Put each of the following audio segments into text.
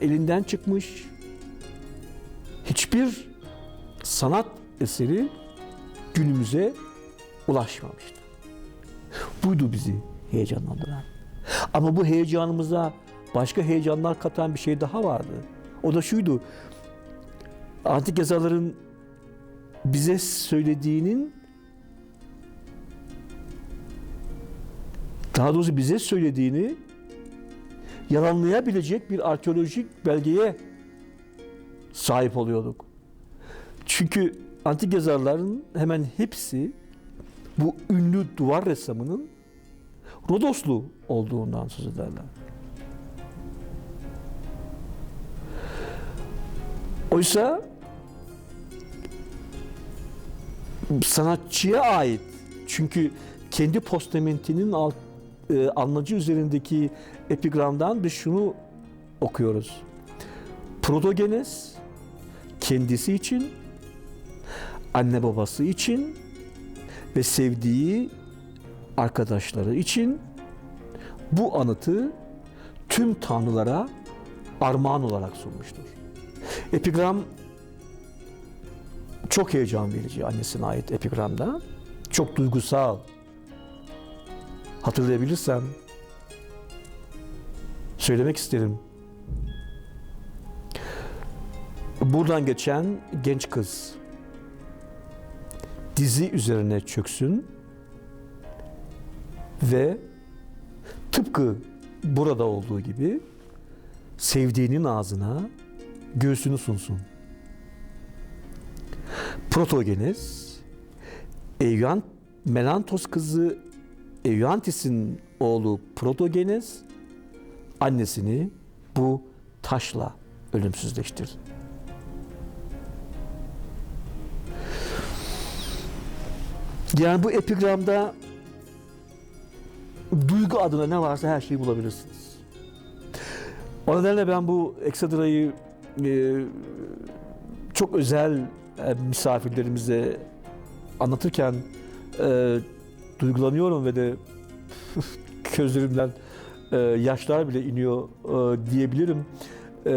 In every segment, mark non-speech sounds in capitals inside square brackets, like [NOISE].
elinden çıkmış hiçbir sanat eseri günümüze ulaşmamıştı. Buydu bizi heyecanlandıran. Ama bu heyecanımıza başka heyecanlar katan bir şey daha vardı. O da şuydu. Antik yazarların bize söylediğinin daha doğrusu bize söylediğini yalanlayabilecek bir arkeolojik belgeye sahip oluyorduk. Çünkü antik yazarların hemen hepsi bu ünlü duvar ressamının Rodoslu olduğundan söz ederler. Oysa sanatçıya ait çünkü kendi postamentinin alt, e, anlacı üzerindeki epigramdan biz şunu okuyoruz. Protogenes kendisi için, anne babası için ve sevdiği arkadaşları için bu anıtı tüm tanrılara armağan olarak sunmuştur. Epigram çok heyecan verici annesine ait epigramda. Çok duygusal. Hatırlayabilirsem söylemek isterim. Buradan geçen genç kız dizi üzerine çöksün ve tıpkı burada olduğu gibi sevdiğinin ağzına göğsünü sunsun. Protogenes, Euant, Menantos kızı Euantis'in oğlu Protogenes annesini bu taşla ölümsüzleştirdi. Yani bu epigramda duygu adına ne varsa her şeyi bulabilirsiniz. O nedenle ben bu Eksadra'yı e, çok özel e, misafirlerimize anlatırken e, duygulanıyorum ve de [LAUGHS] gözlerimden e, yaşlar bile iniyor e, diyebilirim. E,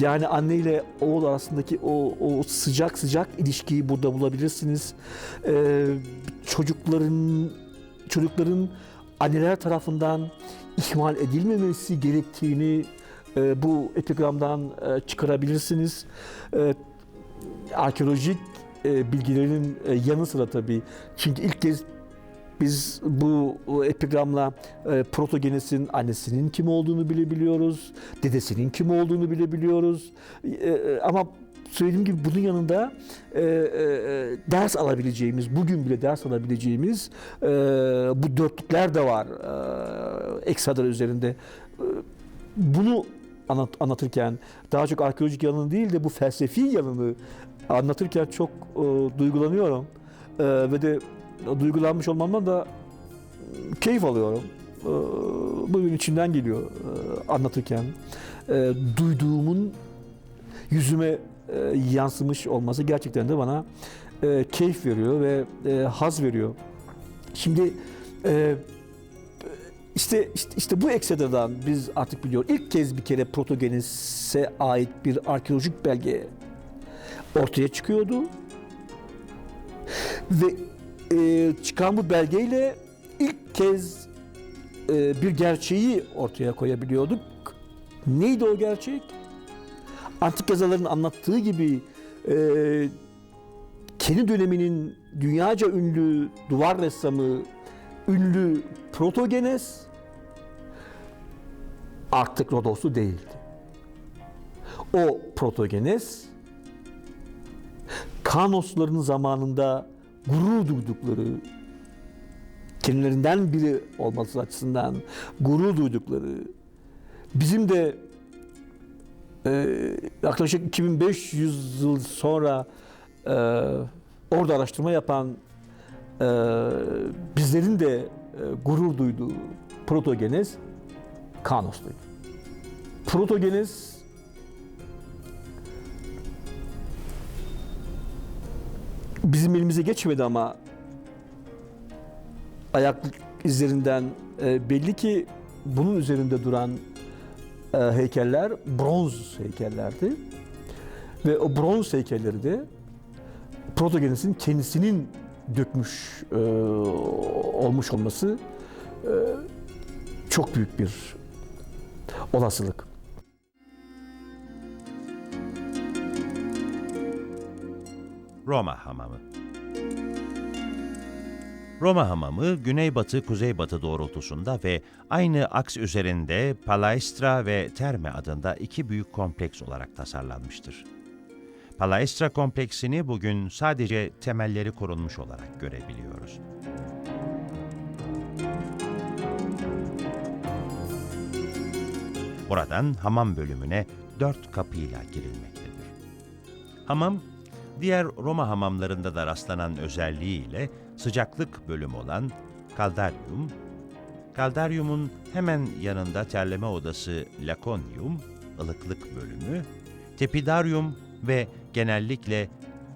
yani anne ile oğul arasındaki o, o sıcak sıcak ilişkiyi burada bulabilirsiniz. E, çocukların çocukların anneler tarafından ihmal edilmemesi gerektiğini e, bu epigramdan e, çıkarabilirsiniz. E, arkeolojik e, bilgilerin e, yanı sıra tabii. Çünkü ilk kez biz bu epigramla e, Protogenes'in annesinin kim olduğunu bilebiliyoruz. Dedesinin kim olduğunu bilebiliyoruz. E, e, ama söylediğim gibi bunun yanında e, e, e, ders alabileceğimiz, bugün bile ders alabileceğimiz e, bu dörtlükler de var e, Eksadra üzerinde. E, bunu anlat, anlatırken daha çok arkeolojik yanını değil de bu felsefi yanını anlatırken çok e, duygulanıyorum. E, ve de duygulanmış olmamdan da keyif alıyorum. E, bugün içimden geliyor e, anlatırken. E, duyduğumun yüzüme e, yansımış olması gerçekten de bana e, keyif veriyor ve e, haz veriyor. Şimdi e, işte, işte işte bu eksedradan biz artık biliyor ilk kez bir kere Protogenes'e ait bir arkeolojik belge ortaya çıkıyordu. Ve e, çıkan bu belgeyle ilk kez e, bir gerçeği ortaya koyabiliyorduk. Neydi o gerçek? Antik yazarların anlattığı gibi e, kendi döneminin dünyaca ünlü duvar ressamı, ünlü Protogenes artık Rodoslu değildi. O Protogenes Kanosların zamanında gurur duydukları, kendilerinden biri olması açısından gurur duydukları, bizim de e, yaklaşık 2500 yıl sonra e, orada araştırma yapan e, bizlerin de e, gurur duyduğu Protogenes Kanos'taydı. Protogenes bizim elimize geçmedi ama ayak izlerinden e, belli ki bunun üzerinde duran e, heykeller bronz heykellerdi. Ve o bronz heykelleri de Protogenes'in kendisinin dökmüş e, olmuş olması çok büyük bir olasılık. Roma Hamamı Roma Hamamı, güneybatı-kuzeybatı doğrultusunda ve aynı aks üzerinde Palaestra ve Terme adında iki büyük kompleks olarak tasarlanmıştır. Palaestra kompleksini bugün sadece temelleri korunmuş olarak görebiliyoruz. Buradan hamam bölümüne dört kapıyla girilmektedir. Hamam, diğer Roma hamamlarında da rastlanan özelliğiyle sıcaklık bölümü olan kaldaryum, kaldaryumun hemen yanında terleme odası lakonium, ılıklık bölümü, tepidaryum ve genellikle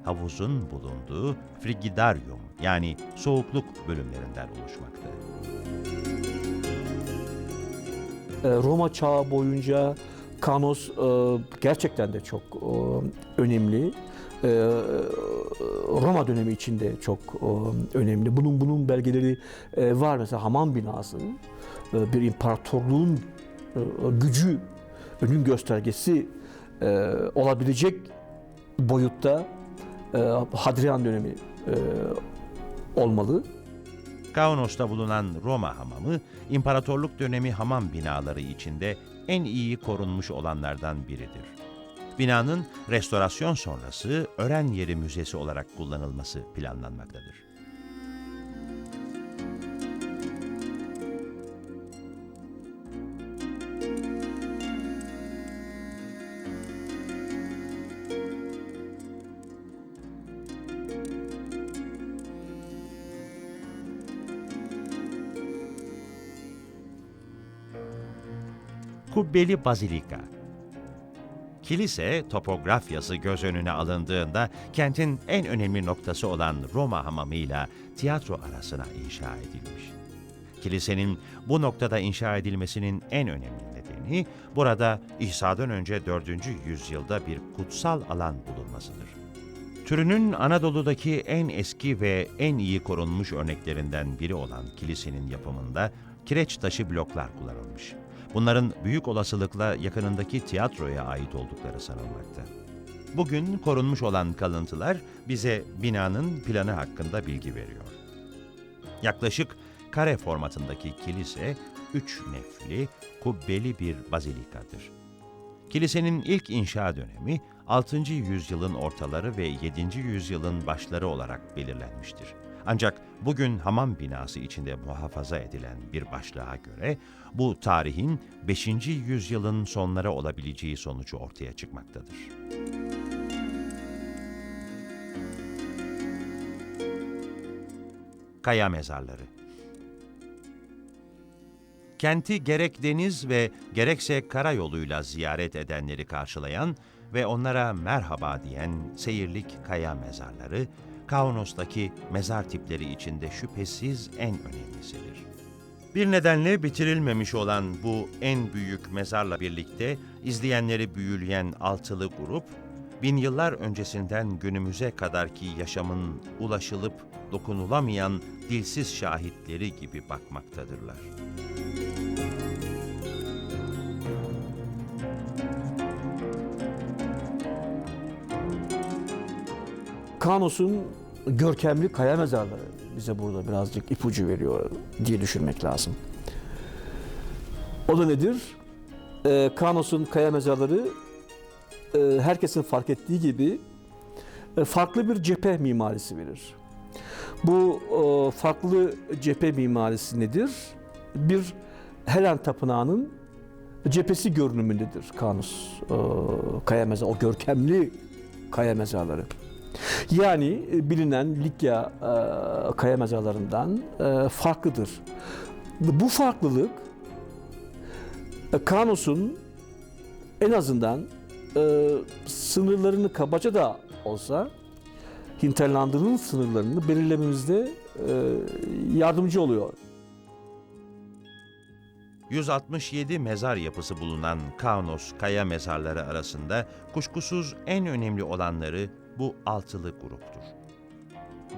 havuzun bulunduğu frigidaryum yani soğukluk bölümlerinden oluşmakta. E, Roma çağı boyunca Kanos e, gerçekten de çok e, önemli. E, Roma dönemi içinde çok e, önemli. Bunun bunun belgeleri e, var. Mesela hamam binası e, bir imparatorluğun gücü, önün göstergesi olabilecek boyutta Hadrian dönemi olmalı. Kaunos'ta bulunan Roma hamamı, imparatorluk dönemi hamam binaları içinde en iyi korunmuş olanlardan biridir. Binanın restorasyon sonrası öğren yeri müzesi olarak kullanılması planlanmaktadır. Kubbeli Bazilika Kilise topografyası göz önüne alındığında kentin en önemli noktası olan Roma hamamıyla tiyatro arasına inşa edilmiş. Kilisenin bu noktada inşa edilmesinin en önemli nedeni burada İsa'dan önce 4. yüzyılda bir kutsal alan bulunmasıdır. Türünün Anadolu'daki en eski ve en iyi korunmuş örneklerinden biri olan kilisenin yapımında kireç taşı bloklar kullanılmış. Bunların büyük olasılıkla yakınındaki tiyatroya ait oldukları sanılmakta. Bugün korunmuş olan kalıntılar bize binanın planı hakkında bilgi veriyor. Yaklaşık kare formatındaki kilise, üç nefli, kubbeli bir bazilikadır. Kilisenin ilk inşa dönemi 6. yüzyılın ortaları ve 7. yüzyılın başları olarak belirlenmiştir. Ancak bugün hamam binası içinde muhafaza edilen bir başlığa göre bu tarihin 5. yüzyılın sonları olabileceği sonucu ortaya çıkmaktadır. Kaya mezarları Kenti gerek deniz ve gerekse karayoluyla ziyaret edenleri karşılayan ve onlara merhaba diyen seyirlik kaya mezarları, Kaunos'taki mezar tipleri içinde şüphesiz en önemlisidir. Bir nedenle bitirilmemiş olan bu en büyük mezarla birlikte izleyenleri büyüleyen altılı grup, bin yıllar öncesinden günümüze kadarki yaşamın ulaşılıp dokunulamayan dilsiz şahitleri gibi bakmaktadırlar. Kanos'un görkemli kaya mezarları bize burada birazcık ipucu veriyor diye düşünmek lazım. O da nedir? Ee, Kanos'un kaya mezarları e, herkesin fark ettiği gibi e, farklı bir cephe mimarisi verir. Bu e, farklı cephe mimarisi nedir? Bir Helen Tapınağı'nın cephesi görünümündedir Kanos e, kaya mezarı, o görkemli kaya mezarları. Yani e, bilinen Likya e, kaya mezarlarından e, farklıdır. Bu farklılık Kanos'un en azından sınırlarını kabaca da olsa Hinterland'ın sınırlarını belirlememizde yardımcı oluyor. 167 mezar yapısı bulunan Kaunos kaya mezarları arasında kuşkusuz en önemli olanları bu altılı gruptur.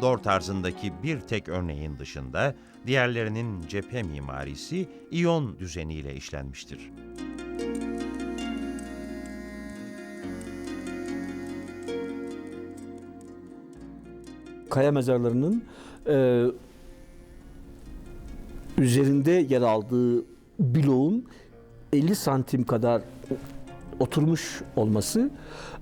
Dor tarzındaki bir tek örneğin dışında diğerlerinin cephe mimarisi iyon düzeniyle işlenmiştir. Kaya mezarlarının e, üzerinde yer aldığı bloğun 50 santim kadar oturmuş olması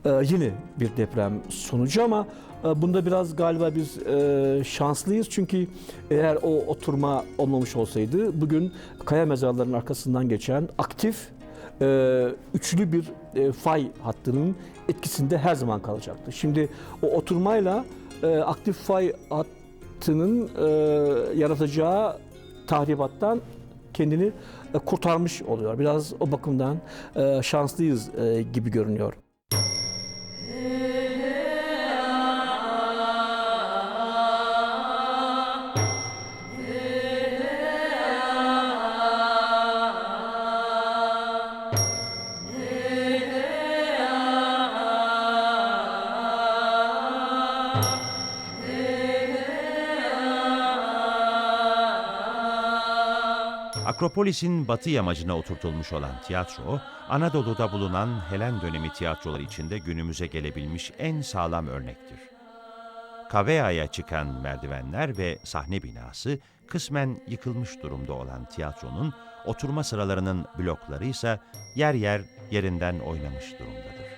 e, yine bir deprem sonucu ama e, bunda biraz galiba biz e, şanslıyız çünkü eğer o oturma olmamış olsaydı bugün kaya mezarlarının arkasından geçen aktif üçlü bir fay hattının etkisinde her zaman kalacaktı. Şimdi o oturmayla aktif fay hattının yaratacağı tahribattan kendini e, kurtarmış oluyor. Biraz o bakımdan e, şanslıyız e, gibi görünüyor. Akropolis'in batı yamacına oturtulmuş olan tiyatro, Anadolu'da bulunan Helen dönemi tiyatroları içinde günümüze gelebilmiş en sağlam örnektir. Kavea'ya çıkan merdivenler ve sahne binası kısmen yıkılmış durumda olan tiyatronun oturma sıralarının blokları ise yer yer yerinden oynamış durumdadır.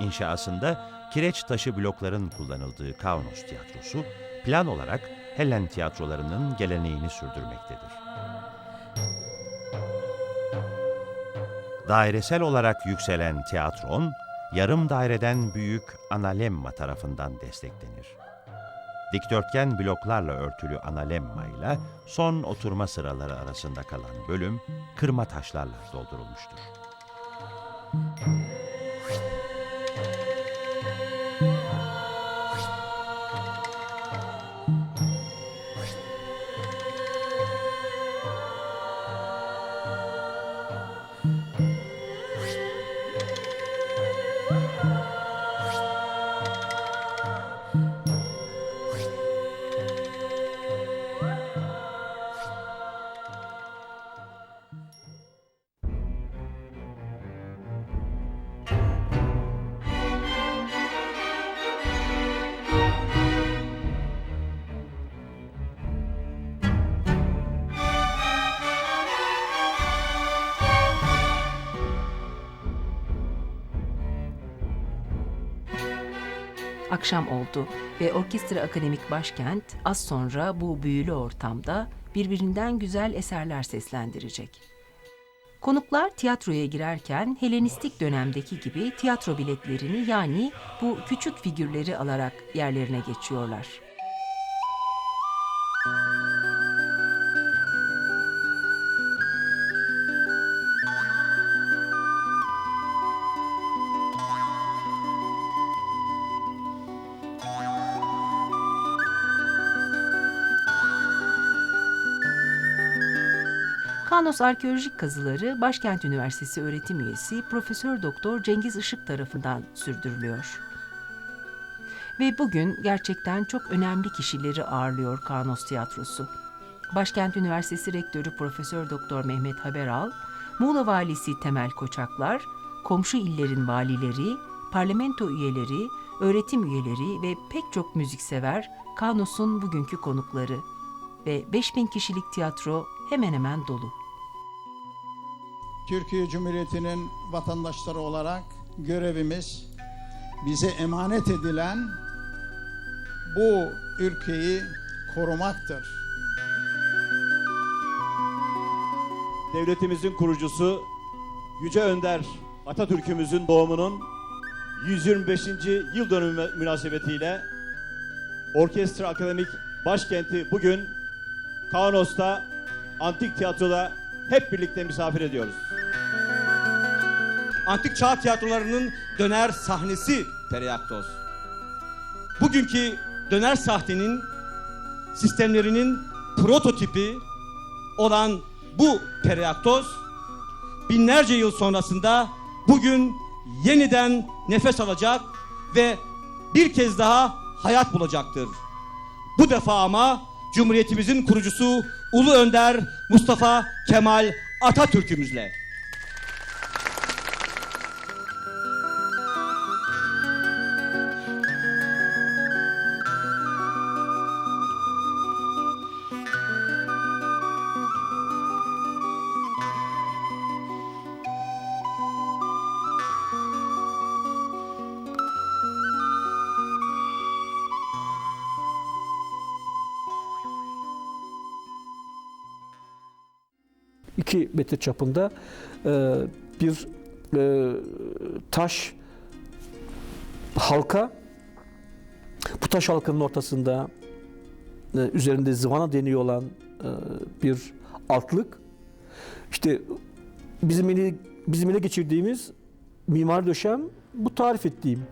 İnşasında kireç taşı blokların kullanıldığı Kaunos tiyatrosu plan olarak Hellen tiyatrolarının geleneğini sürdürmektedir. Dairesel olarak yükselen tiyatron, yarım daireden büyük analemma tarafından desteklenir. Dikdörtgen bloklarla örtülü analemma ile son oturma sıraları arasında kalan bölüm kırma taşlarla doldurulmuştur. Akşam oldu ve orkestra akademik başkent az sonra bu büyülü ortamda birbirinden güzel eserler seslendirecek. Konuklar tiyatroya girerken Helenistik dönemdeki gibi tiyatro biletlerini yani bu küçük figürleri alarak yerlerine geçiyorlar. Kanos arkeolojik kazıları Başkent Üniversitesi öğretim üyesi Profesör Doktor Cengiz Işık tarafından sürdürülüyor. Ve bugün gerçekten çok önemli kişileri ağırlıyor Kanos Tiyatrosu. Başkent Üniversitesi Rektörü Profesör Doktor Mehmet Haberal, Muğla Valisi Temel Koçaklar, komşu illerin valileri, parlamento üyeleri, öğretim üyeleri ve pek çok müziksever Kanos'un bugünkü konukları ve 5000 kişilik tiyatro hemen hemen dolu. Türkiye Cumhuriyeti'nin vatandaşları olarak görevimiz bize emanet edilen bu ülkeyi korumaktır. devletimizin kurucusu Yüce Önder Atatürk'ümüzün doğumunun 125. yıl dönümü münasebetiyle Orkestra Akademik Başkenti bugün Kaunos'ta Antik Tiyatro'da hep birlikte misafir ediyoruz. Antik çağ tiyatrolarının döner sahnesi Tereaktos. Bugünkü döner sahnenin sistemlerinin prototipi olan bu periaktoz binlerce yıl sonrasında bugün yeniden nefes alacak ve bir kez daha hayat bulacaktır. Bu defa ama Cumhuriyetimizin kurucusu Ulu Önder Mustafa Kemal Atatürk'ümüzle. İki metre çapında e, bir e, taş halka. Bu taş halkanın ortasında e, üzerinde zıvana deniyor olan e, bir altlık. İşte bizim ele, bizim ele geçirdiğimiz mimar döşem bu tarif ettiğim.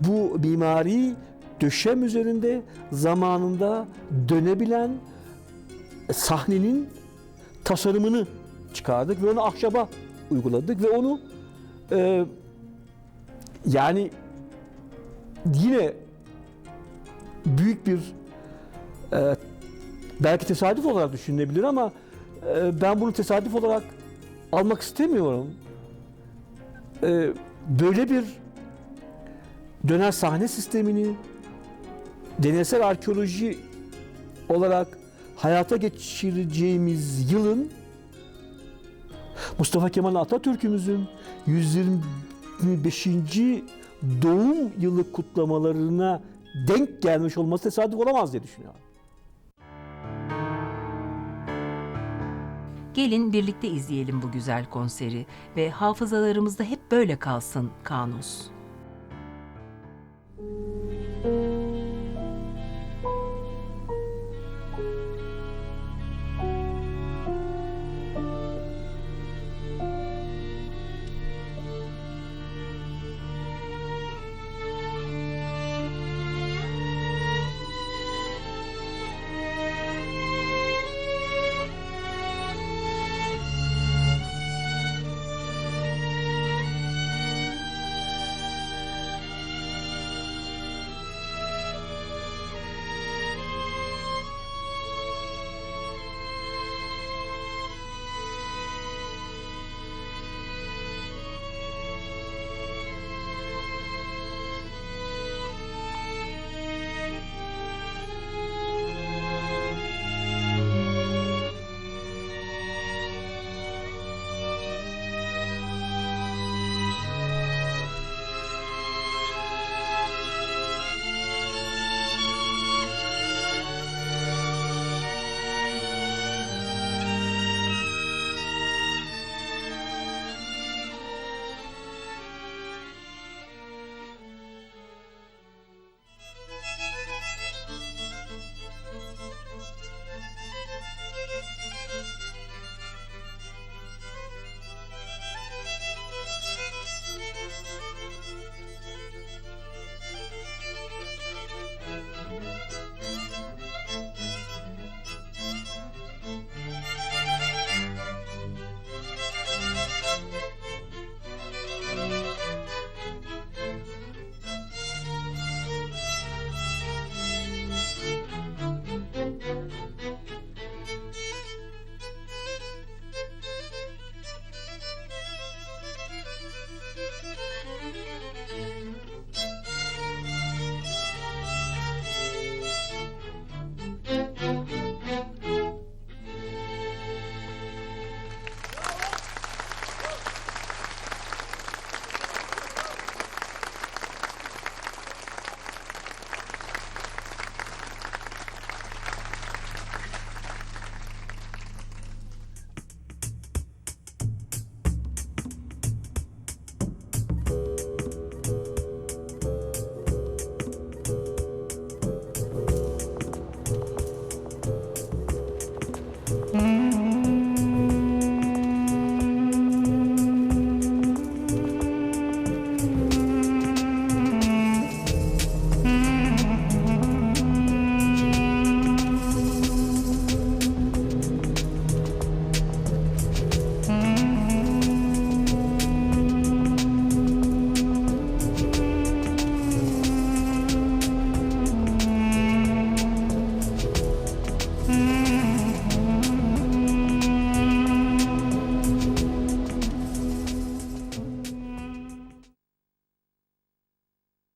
Bu mimari döşem üzerinde zamanında dönebilen sahnenin tasarımını çıkardık ve onu ahşaba uyguladık ve onu e, yani yine büyük bir e, belki tesadüf olarak düşünülebilir ama e, ben bunu tesadüf olarak almak istemiyorum. E, böyle bir döner sahne sistemini deneysel arkeoloji olarak hayata geçireceğimiz yılın Mustafa Kemal Atatürk'ümüzün 125. doğum yılı kutlamalarına denk gelmiş olması tesadüf olamaz diye düşünüyorum. Gelin birlikte izleyelim bu güzel konseri ve hafızalarımızda hep böyle kalsın Kanus.